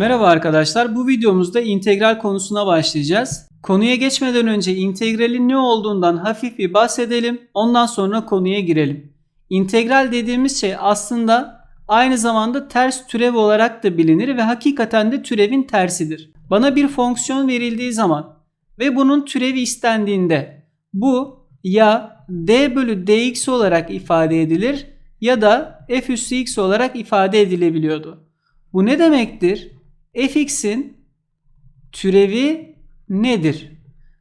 Merhaba arkadaşlar. Bu videomuzda integral konusuna başlayacağız. Konuya geçmeden önce integralin ne olduğundan hafif bir bahsedelim. Ondan sonra konuya girelim. İntegral dediğimiz şey aslında aynı zamanda ters türev olarak da bilinir ve hakikaten de türevin tersidir. Bana bir fonksiyon verildiği zaman ve bunun türevi istendiğinde bu ya d bölü dx olarak ifade edilir ya da f üssü x olarak ifade edilebiliyordu. Bu ne demektir? Fx'in türevi nedir?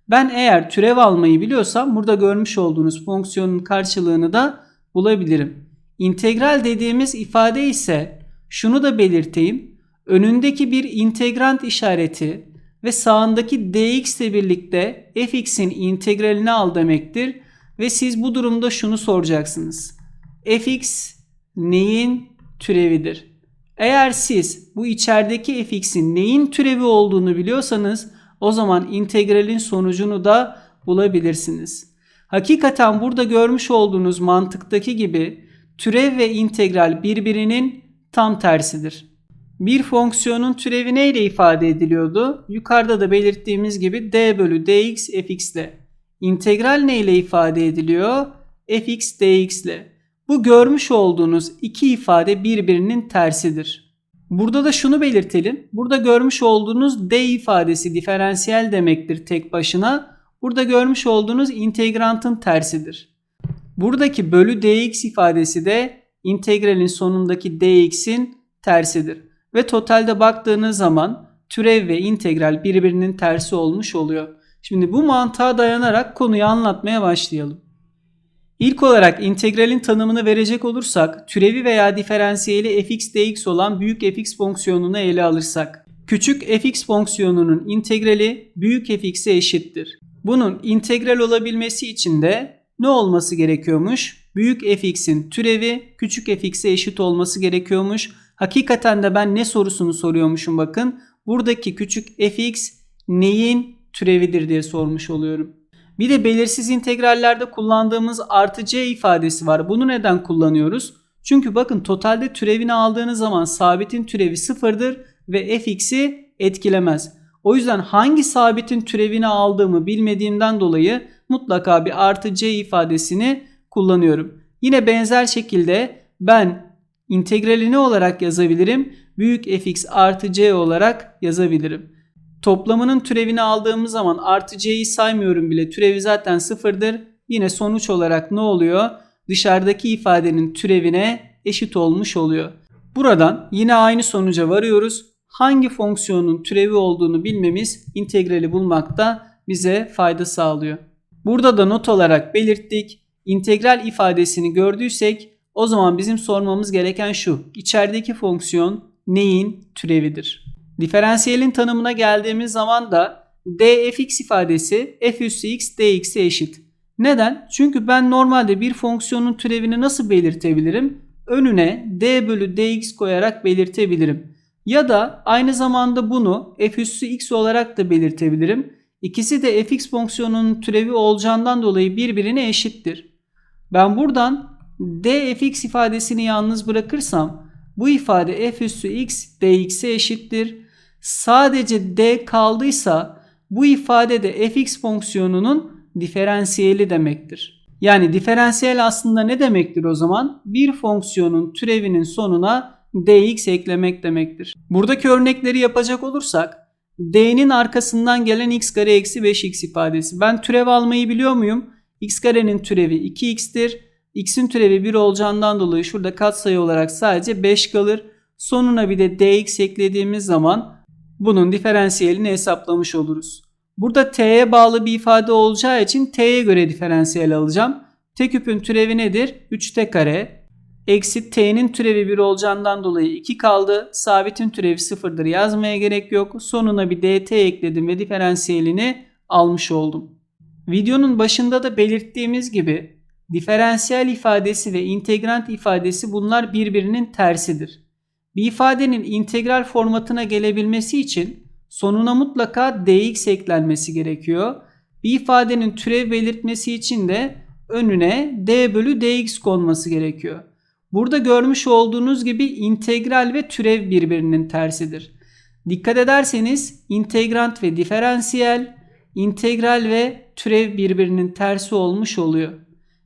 Ben eğer türev almayı biliyorsam burada görmüş olduğunuz fonksiyonun karşılığını da bulabilirim. İntegral dediğimiz ifade ise şunu da belirteyim. Önündeki bir integrant işareti ve sağındaki dx ile birlikte fx'in integralini al demektir. Ve siz bu durumda şunu soracaksınız. fx neyin türevidir? Eğer siz bu içerideki fx'in neyin türevi olduğunu biliyorsanız o zaman integralin sonucunu da bulabilirsiniz. Hakikaten burada görmüş olduğunuz mantıktaki gibi türev ve integral birbirinin tam tersidir. Bir fonksiyonun türevi neyle ifade ediliyordu? Yukarıda da belirttiğimiz gibi d bölü dx fx ile. İntegral neyle ifade ediliyor? fx dx ile. Bu görmüş olduğunuz iki ifade birbirinin tersidir. Burada da şunu belirtelim. Burada görmüş olduğunuz d ifadesi diferansiyel demektir tek başına. Burada görmüş olduğunuz integrantın tersidir. Buradaki bölü dx ifadesi de integralin sonundaki dx'in tersidir. Ve totalde baktığınız zaman türev ve integral birbirinin tersi olmuş oluyor. Şimdi bu mantığa dayanarak konuyu anlatmaya başlayalım. İlk olarak integralin tanımını verecek olursak türevi veya diferansiyeli fx dx olan büyük fx fonksiyonunu ele alırsak küçük fx fonksiyonunun integrali büyük fx'e eşittir. Bunun integral olabilmesi için de ne olması gerekiyormuş? Büyük fx'in türevi küçük fx'e eşit olması gerekiyormuş. Hakikaten de ben ne sorusunu soruyormuşum bakın. Buradaki küçük fx neyin türevidir diye sormuş oluyorum. Bir de belirsiz integrallerde kullandığımız artı c ifadesi var. Bunu neden kullanıyoruz? Çünkü bakın totalde türevini aldığınız zaman sabitin türevi sıfırdır ve fx'i etkilemez. O yüzden hangi sabitin türevini aldığımı bilmediğimden dolayı mutlaka bir artı c ifadesini kullanıyorum. Yine benzer şekilde ben integralini olarak yazabilirim? Büyük fx artı c olarak yazabilirim. Toplamının türevini aldığımız zaman artı c'yi saymıyorum bile. Türevi zaten sıfırdır. Yine sonuç olarak ne oluyor? Dışarıdaki ifadenin türevine eşit olmuş oluyor. Buradan yine aynı sonuca varıyoruz. Hangi fonksiyonun türevi olduğunu bilmemiz integrali bulmakta bize fayda sağlıyor. Burada da not olarak belirttik. İntegral ifadesini gördüysek o zaman bizim sormamız gereken şu. İçerideki fonksiyon neyin türevidir? Diferansiyelin tanımına geldiğimiz zaman da dfx ifadesi f üssü x dx'e eşit. Neden? Çünkü ben normalde bir fonksiyonun türevini nasıl belirtebilirim? Önüne d bölü dx koyarak belirtebilirim. Ya da aynı zamanda bunu f üssü x olarak da belirtebilirim. İkisi de fx fonksiyonunun türevi olacağından dolayı birbirine eşittir. Ben buradan dfx ifadesini yalnız bırakırsam bu ifade f üssü x dx'e eşittir sadece d kaldıysa bu ifade de fx fonksiyonunun diferansiyeli demektir. Yani diferansiyel aslında ne demektir o zaman? Bir fonksiyonun türevinin sonuna dx eklemek demektir. Buradaki örnekleri yapacak olursak d'nin arkasından gelen x kare eksi 5x ifadesi. Ben türev almayı biliyor muyum? x karenin türevi 2x'tir. x'in türevi 1 olacağından dolayı şurada katsayı olarak sadece 5 kalır. Sonuna bir de dx eklediğimiz zaman bunun diferansiyelini hesaplamış oluruz. Burada t'ye bağlı bir ifade olacağı için t'ye göre diferansiyel alacağım. T küpün türevi nedir? 3t kare. Eksi t'nin türevi 1 olacağından dolayı 2 kaldı. Sabitin türevi 0'dır yazmaya gerek yok. Sonuna bir dt ekledim ve diferansiyelini almış oldum. Videonun başında da belirttiğimiz gibi diferansiyel ifadesi ve integrant ifadesi bunlar birbirinin tersidir. Bir ifadenin integral formatına gelebilmesi için sonuna mutlaka dx eklenmesi gerekiyor. Bir ifadenin türev belirtmesi için de önüne d bölü dx konması gerekiyor. Burada görmüş olduğunuz gibi integral ve türev birbirinin tersidir. Dikkat ederseniz integrant ve diferansiyel, integral ve türev birbirinin tersi olmuş oluyor.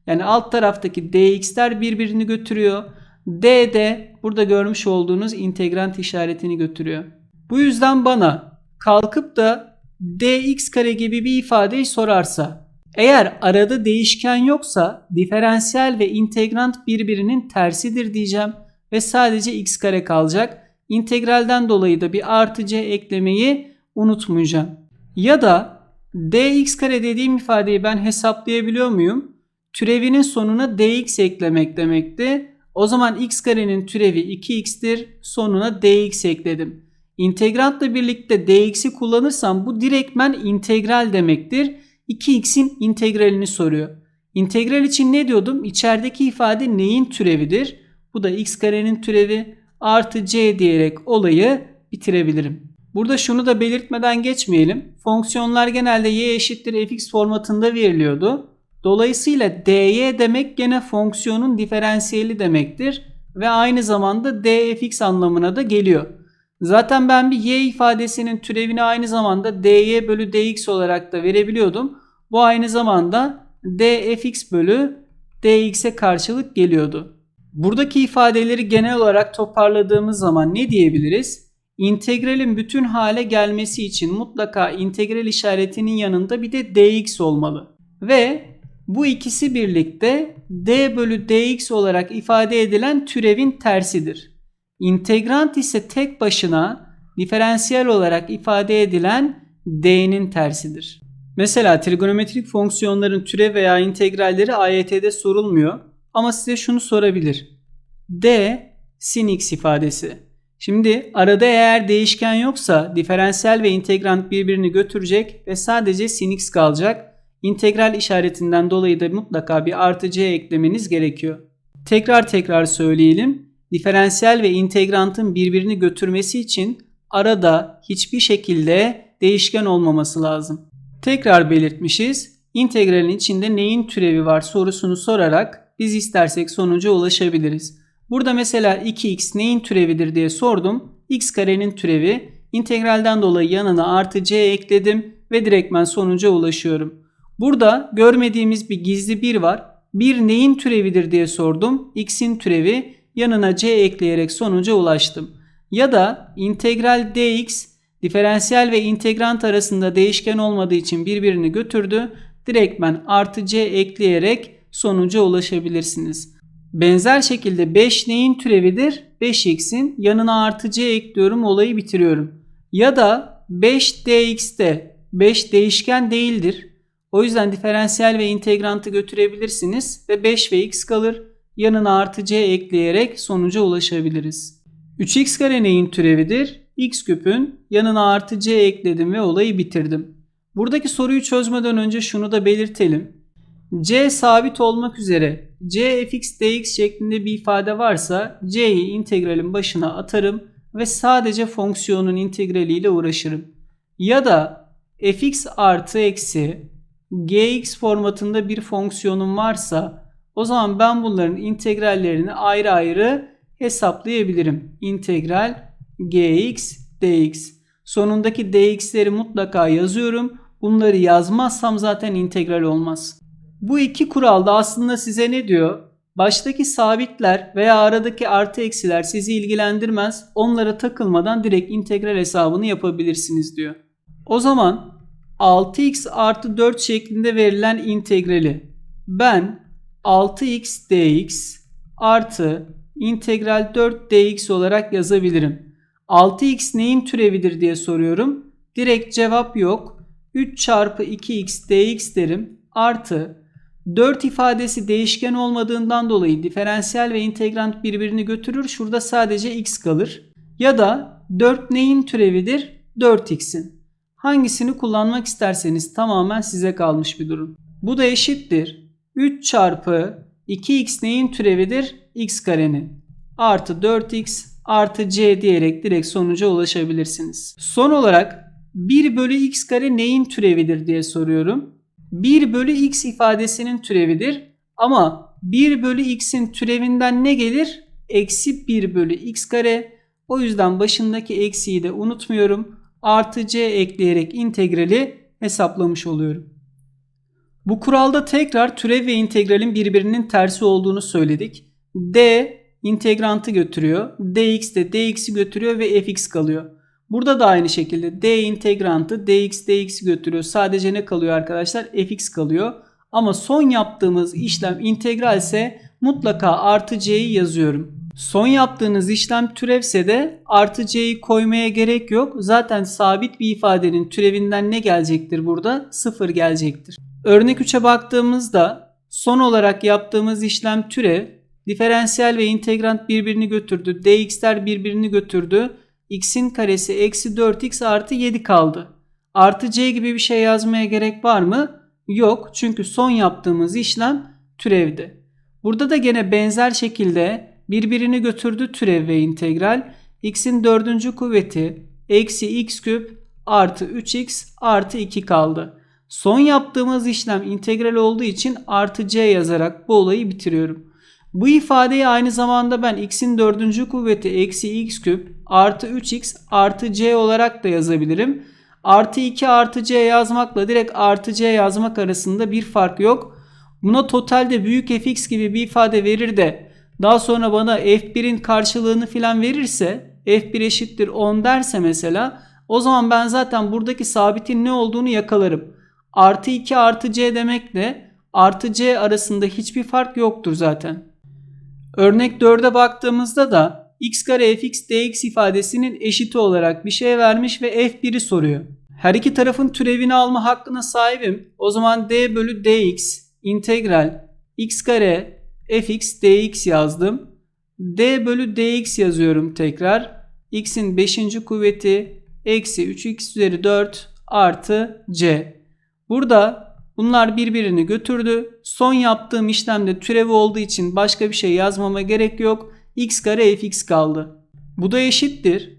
Yani alt taraftaki dx'ler birbirini götürüyor. D de burada görmüş olduğunuz integrant işaretini götürüyor. Bu yüzden bana kalkıp da dx kare gibi bir ifadeyi sorarsa eğer arada değişken yoksa diferansiyel ve integrant birbirinin tersidir diyeceğim ve sadece x kare kalacak. İntegralden dolayı da bir artı c eklemeyi unutmayacağım. Ya da dx kare dediğim ifadeyi ben hesaplayabiliyor muyum? Türevinin sonuna dx eklemek demekti. O zaman x karenin türevi 2x'tir. Sonuna dx ekledim. İntegrantla birlikte dx'i kullanırsam bu direktmen integral demektir. 2x'in integralini soruyor. İntegral için ne diyordum? İçerideki ifade neyin türevidir? Bu da x karenin türevi artı c diyerek olayı bitirebilirim. Burada şunu da belirtmeden geçmeyelim. Fonksiyonlar genelde y eşittir fx formatında veriliyordu. Dolayısıyla dy demek gene fonksiyonun diferansiyeli demektir ve aynı zamanda dfx anlamına da geliyor. Zaten ben bir y ifadesinin türevini aynı zamanda dy bölü dx olarak da verebiliyordum. Bu aynı zamanda dfx bölü dx'e karşılık geliyordu. Buradaki ifadeleri genel olarak toparladığımız zaman ne diyebiliriz? İntegralin bütün hale gelmesi için mutlaka integral işaretinin yanında bir de dx olmalı. Ve bu ikisi birlikte d bölü dx olarak ifade edilen türevin tersidir. İntegrant ise tek başına diferansiyel olarak ifade edilen d'nin tersidir. Mesela trigonometrik fonksiyonların türev veya integralleri AYT'de sorulmuyor ama size şunu sorabilir. d sin x ifadesi. Şimdi arada eğer değişken yoksa diferansiyel ve integrant birbirini götürecek ve sadece sin x kalacak. İntegral işaretinden dolayı da mutlaka bir artı c eklemeniz gerekiyor. Tekrar tekrar söyleyelim. Diferansiyel ve integrantın birbirini götürmesi için arada hiçbir şekilde değişken olmaması lazım. Tekrar belirtmişiz. İntegralin içinde neyin türevi var sorusunu sorarak biz istersek sonuca ulaşabiliriz. Burada mesela 2x neyin türevidir diye sordum. x karenin türevi. İntegralden dolayı yanına artı c ekledim ve direktmen sonuca ulaşıyorum. Burada görmediğimiz bir gizli 1 var. 1 neyin türevidir diye sordum. X'in türevi yanına c ekleyerek sonuca ulaştım. Ya da integral dx diferansiyel ve integrant arasında değişken olmadığı için birbirini götürdü. Direktmen artı c ekleyerek sonuca ulaşabilirsiniz. Benzer şekilde 5 neyin türevidir? 5x'in yanına artı c ekliyorum olayı bitiriyorum. Ya da 5 dx'te 5 değişken değildir. O yüzden diferansiyel ve integrantı götürebilirsiniz ve 5 ve x kalır. Yanına artı c ekleyerek sonuca ulaşabiliriz. 3x kare neyin türevidir? x küpün yanına artı c ekledim ve olayı bitirdim. Buradaki soruyu çözmeden önce şunu da belirtelim. c sabit olmak üzere c fx dx şeklinde bir ifade varsa c'yi integralin başına atarım ve sadece fonksiyonun integraliyle uğraşırım. Ya da fx artı eksi gx formatında bir fonksiyonum varsa o zaman ben bunların integrallerini ayrı ayrı hesaplayabilirim. İntegral gx dx. Sonundaki dx'leri mutlaka yazıyorum. Bunları yazmazsam zaten integral olmaz. Bu iki kuralda aslında size ne diyor? Baştaki sabitler veya aradaki artı eksiler sizi ilgilendirmez. Onlara takılmadan direkt integral hesabını yapabilirsiniz diyor. O zaman 6x artı 4 şeklinde verilen integrali ben 6x dx artı integral 4 dx olarak yazabilirim. 6x neyin türevidir diye soruyorum. Direkt cevap yok. 3 çarpı 2x dx derim. Artı 4 ifadesi değişken olmadığından dolayı diferansiyel ve integrant birbirini götürür. Şurada sadece x kalır. Ya da 4 neyin türevidir? 4x'in. Hangisini kullanmak isterseniz tamamen size kalmış bir durum. Bu da eşittir. 3 çarpı 2x neyin türevidir? x karenin. Artı 4x artı c diyerek direkt sonuca ulaşabilirsiniz. Son olarak 1 bölü x kare neyin türevidir diye soruyorum. 1 bölü x ifadesinin türevidir. Ama 1 bölü x'in türevinden ne gelir? Eksi 1 bölü x kare. O yüzden başındaki eksiği de unutmuyorum. Artı c ekleyerek integrali hesaplamış oluyorum. Bu kuralda tekrar türev ve integralin birbirinin tersi olduğunu söyledik. d integrantı götürüyor. dx de dx'i götürüyor ve fx kalıyor. Burada da aynı şekilde d integrantı dx dx'i götürüyor. Sadece ne kalıyor arkadaşlar? fx kalıyor. Ama son yaptığımız işlem integral ise mutlaka artı c'yi yazıyorum. Son yaptığınız işlem türevse de artı c'yi koymaya gerek yok. Zaten sabit bir ifadenin türevinden ne gelecektir burada? Sıfır gelecektir. Örnek 3'e baktığımızda son olarak yaptığımız işlem türev. Diferansiyel ve integrant birbirini götürdü. dx'ler birbirini götürdü. x'in karesi eksi 4x artı 7 kaldı. Artı c gibi bir şey yazmaya gerek var mı? Yok. Çünkü son yaptığımız işlem türevdi. Burada da gene benzer şekilde birbirini götürdü türev ve integral. x'in dördüncü kuvveti eksi x küp artı 3x artı 2 kaldı. Son yaptığımız işlem integral olduğu için artı c yazarak bu olayı bitiriyorum. Bu ifadeyi aynı zamanda ben x'in dördüncü kuvveti eksi x küp artı 3x artı c olarak da yazabilirim. Artı 2 artı c yazmakla direkt artı c yazmak arasında bir fark yok. Buna totalde büyük fx gibi bir ifade verir de daha sonra bana f1'in karşılığını filan verirse f1 eşittir 10 derse mesela o zaman ben zaten buradaki sabitin ne olduğunu yakalarım. Artı 2 artı c demekle artı c arasında hiçbir fark yoktur zaten. Örnek 4'e baktığımızda da x kare fx dx ifadesinin eşiti olarak bir şey vermiş ve f1'i soruyor. Her iki tarafın türevini alma hakkına sahibim. O zaman d bölü dx integral x kare fx dx yazdım. d bölü dx yazıyorum tekrar. x'in 5. kuvveti eksi 3x üzeri 4 artı c. Burada bunlar birbirini götürdü. Son yaptığım işlemde türevi olduğu için başka bir şey yazmama gerek yok. x kare fx kaldı. Bu da eşittir.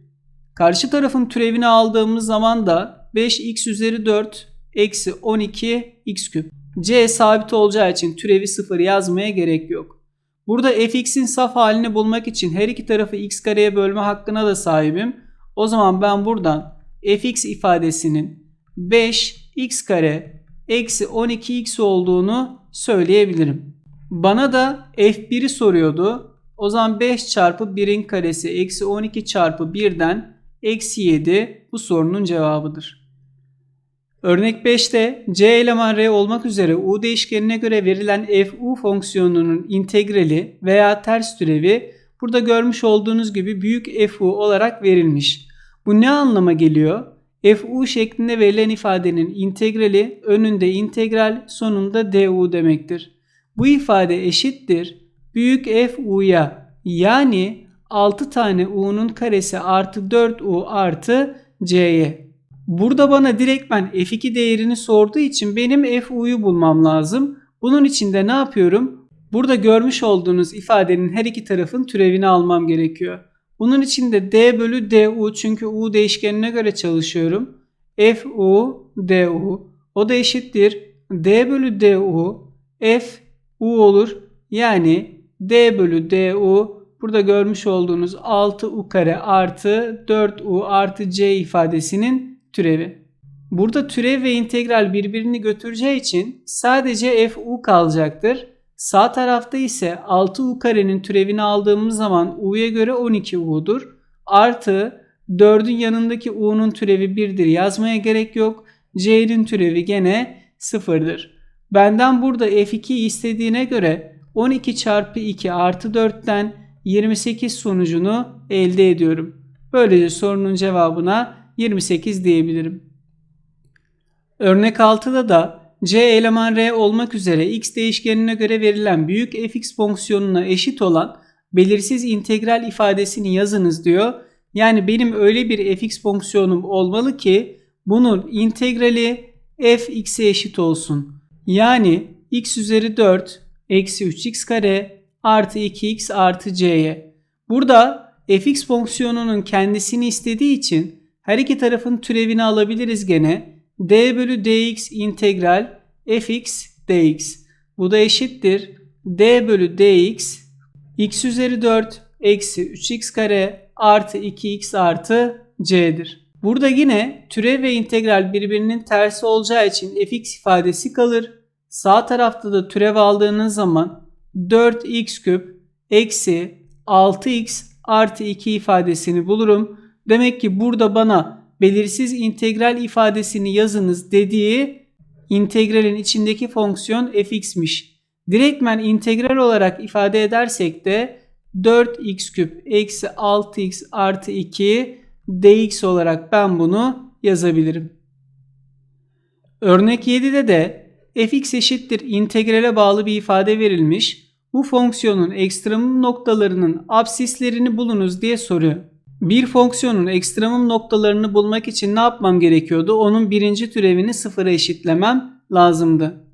Karşı tarafın türevini aldığımız zaman da 5x üzeri 4 eksi 12 x küp. C sabit olacağı için türevi 0 yazmaya gerek yok. Burada fx'in saf halini bulmak için her iki tarafı x kareye bölme hakkına da sahibim. O zaman ben buradan fx ifadesinin 5x kare eksi 12x olduğunu söyleyebilirim. Bana da f1'i soruyordu. O zaman 5 çarpı 1'in karesi eksi 12 çarpı 1'den eksi 7 bu sorunun cevabıdır. Örnek 5'te c eleman r olmak üzere u değişkenine göre verilen fu fonksiyonunun integrali veya ters türevi burada görmüş olduğunuz gibi büyük fu olarak verilmiş. Bu ne anlama geliyor? fu şeklinde verilen ifadenin integrali önünde integral sonunda du demektir. Bu ifade eşittir büyük fu'ya yani 6 tane u'nun karesi artı 4u artı c'ye. Burada bana direkt ben f2 değerini sorduğu için benim fu'yu bulmam lazım. Bunun için de ne yapıyorum? Burada görmüş olduğunuz ifadenin her iki tarafın türevini almam gerekiyor. Bunun için de d bölü du çünkü u değişkenine göre çalışıyorum. fu du o da eşittir. d bölü du f u olur. Yani d bölü du burada görmüş olduğunuz 6u kare artı 4u artı c ifadesinin türevi. Burada türev ve integral birbirini götüreceği için sadece fu kalacaktır. Sağ tarafta ise 6u karenin türevini aldığımız zaman u'ya göre 12u'dur. Artı 4'ün yanındaki u'nun türevi 1'dir yazmaya gerek yok. c'nin türevi gene 0'dır. Benden burada f2 istediğine göre 12 çarpı 2 artı 4'ten 28 sonucunu elde ediyorum. Böylece sorunun cevabına 28 diyebilirim. Örnek 6'da da c eleman r olmak üzere x değişkenine göre verilen büyük fx fonksiyonuna eşit olan belirsiz integral ifadesini yazınız diyor. Yani benim öyle bir fx fonksiyonum olmalı ki bunun integrali fx'e eşit olsun. Yani x üzeri 4 eksi 3x kare artı 2x artı c'ye. Burada fx fonksiyonunun kendisini istediği için her iki tarafın türevini alabiliriz gene. d bölü dx integral fx dx. Bu da eşittir. d bölü dx x üzeri 4 eksi 3x kare artı 2x artı c'dir. Burada yine türev ve integral birbirinin tersi olacağı için fx ifadesi kalır. Sağ tarafta da türev aldığınız zaman 4x küp eksi 6x artı 2 ifadesini bulurum. Demek ki burada bana belirsiz integral ifadesini yazınız dediği integralin içindeki fonksiyon fx'miş. Direktmen integral olarak ifade edersek de 4x küp eksi 6x artı 2 dx olarak ben bunu yazabilirim. Örnek 7'de de fx eşittir integrale bağlı bir ifade verilmiş. Bu fonksiyonun ekstremum noktalarının absislerini bulunuz diye soruyor. Bir fonksiyonun ekstremum noktalarını bulmak için ne yapmam gerekiyordu? Onun birinci türevini sıfıra eşitlemem lazımdı.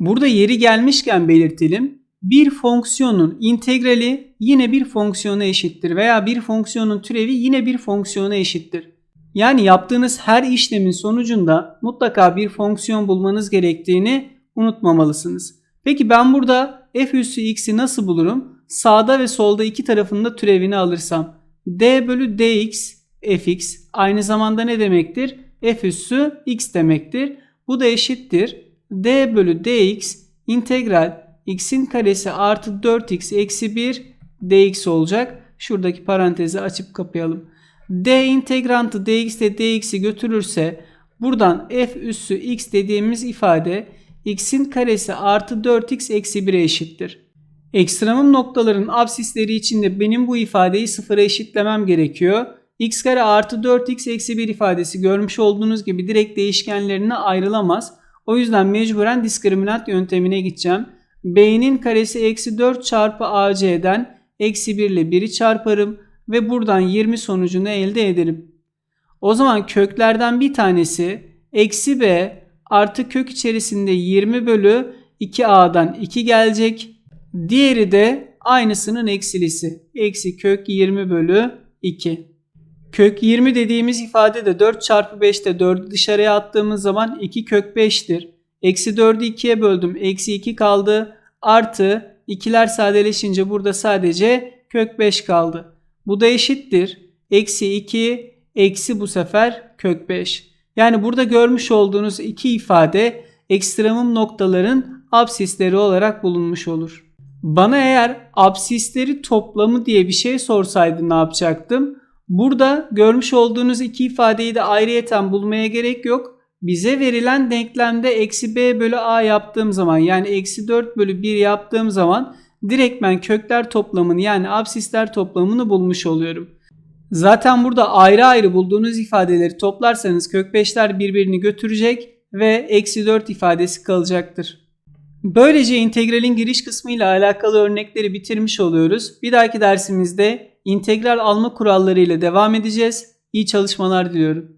Burada yeri gelmişken belirtelim. Bir fonksiyonun integrali yine bir fonksiyona eşittir veya bir fonksiyonun türevi yine bir fonksiyona eşittir. Yani yaptığınız her işlemin sonucunda mutlaka bir fonksiyon bulmanız gerektiğini unutmamalısınız. Peki ben burada f üssü x'i nasıl bulurum? Sağda ve solda iki tarafında türevini alırsam d bölü dx fx aynı zamanda ne demektir? f üssü x demektir. Bu da eşittir. d bölü dx integral x'in karesi artı 4x eksi 1 dx olacak. Şuradaki parantezi açıp kapayalım. d integrantı dx ile dx'i götürürse buradan f üssü x dediğimiz ifade x'in karesi artı 4x eksi 1'e eşittir. Ekstremum noktaların absisleri için de benim bu ifadeyi sıfıra eşitlemem gerekiyor. x kare artı 4x eksi 1 ifadesi görmüş olduğunuz gibi direkt değişkenlerine ayrılamaz. O yüzden mecburen diskriminant yöntemine gideceğim. b'nin karesi eksi 4 çarpı ac'den eksi 1 ile 1'i çarparım ve buradan 20 sonucunu elde ederim. O zaman köklerden bir tanesi eksi b artı kök içerisinde 20 bölü 2a'dan 2 gelecek. Diğeri de aynısının eksilisi. Eksi kök 20 bölü 2. Kök 20 dediğimiz ifade de 4 çarpı 5'te 4'ü dışarıya attığımız zaman 2 kök 5'tir. Eksi 4'ü 2'ye böldüm. Eksi 2 kaldı. Artı 2'ler sadeleşince burada sadece kök 5 kaldı. Bu da eşittir. Eksi 2 eksi bu sefer kök 5. Yani burada görmüş olduğunuz iki ifade ekstremum noktaların absisleri olarak bulunmuş olur. Bana eğer absisleri toplamı diye bir şey sorsaydı ne yapacaktım? Burada görmüş olduğunuz iki ifadeyi de ayrıyeten bulmaya gerek yok. Bize verilen denklemde eksi b bölü a yaptığım zaman yani eksi 4 bölü 1 yaptığım zaman direktmen kökler toplamını yani absisler toplamını bulmuş oluyorum. Zaten burada ayrı ayrı bulduğunuz ifadeleri toplarsanız kök 5'ler birbirini götürecek ve eksi 4 ifadesi kalacaktır. Böylece integralin giriş kısmı ile alakalı örnekleri bitirmiş oluyoruz. Bir dahaki dersimizde integral alma kuralları ile devam edeceğiz. İyi çalışmalar diliyorum.